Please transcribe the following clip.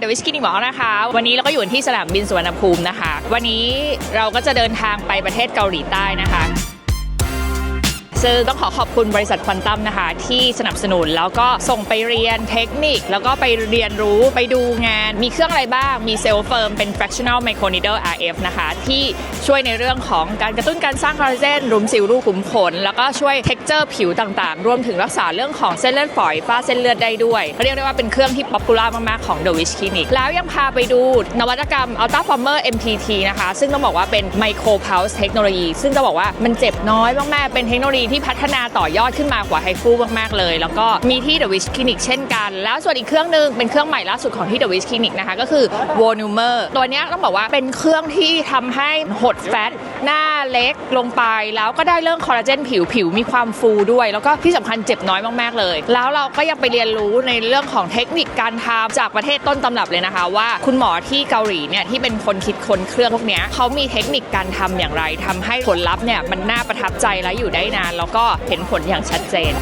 เดวิสกินิมอนะคะ วันนี้เราก็อยู่ที่สนามบินสุวรรณภูมินะคะ วันนี้เราก็จะเดินทางไปประเทศเกาหลีใต้นะคะ ซึ่งต้องขอขอบคุณบริษัทควอนตัมนะคะ ที่สนับสนุนแล้วก็ส่งไปเรียนเทคนิค แล้วก็ไปเรียนรู้ไปดูงาน มีเครื่องอะไรบ้าง มีเซลล์เฟิร์มเป็น fractional microneedle RF นะคะ ที่ช่วยในเรื่องของการกระตุ้นการสร้างคอลลาเจนรุมสิวรูขุมขน แล้วก็ช่วยเท็กเจอร์ผิวต่างๆ รวมถึงรักษาเรื่องของเส้นเลือดฝอยฝ้าเส้นเลือดได้ด้วยเรียกได้ว่าเป็นเครื่องที่ป๊อปปูล่ามากๆของ The Wish Clinic แล้วยังพาไปดูนวัตกรรม Ultra Former MPT นะคะ ซึ่งต้องบอกว่าเป็น Micro Pulse เทคโนโลยีซึ่งจะบอกว่ามันเจ็บน้อยมากๆเป็นเทคโนโลยีที่พัฒนาต่อยอดขึ้นมากว่าไฮฟูมากๆเลย แล้วก็มีที่ The Wish Clinic เช่นกัน แล้วส่วนอีกเครื่องหนึ่งเป็นเครื่องใหม่ล่าสุดของที่ The Wish Clinic นะคะก็คือ v o n u m e r ตัวนี้ต้องบอกว่าเป็นเครื่องที่ทำให้หดแฟตหน้าเล็กลงไป แล้วก็ได้เรื่องคอลลาเจนผิวผิวมีความฟูด้วย แล้วก็ที่สำคัญเจ็บน้อยมากๆเลย แล้วเราก็ยังไปเรียนรู้ในเรื่องของเทคนิคการทำจากประเทศต้นตำรับเลยนะคะ ว่าคุณหมอที่เกาหลีเนี่ยที่เป็นคนคิดค้นเครื่องพวกนี้เขามีเทคนิคการทำอย่างไรทำให้ผลลัพธ์เนี่ยมันน่าประทับใจและอยู่ได้นานแล้วก็เห็นผลอย่างชัดเจน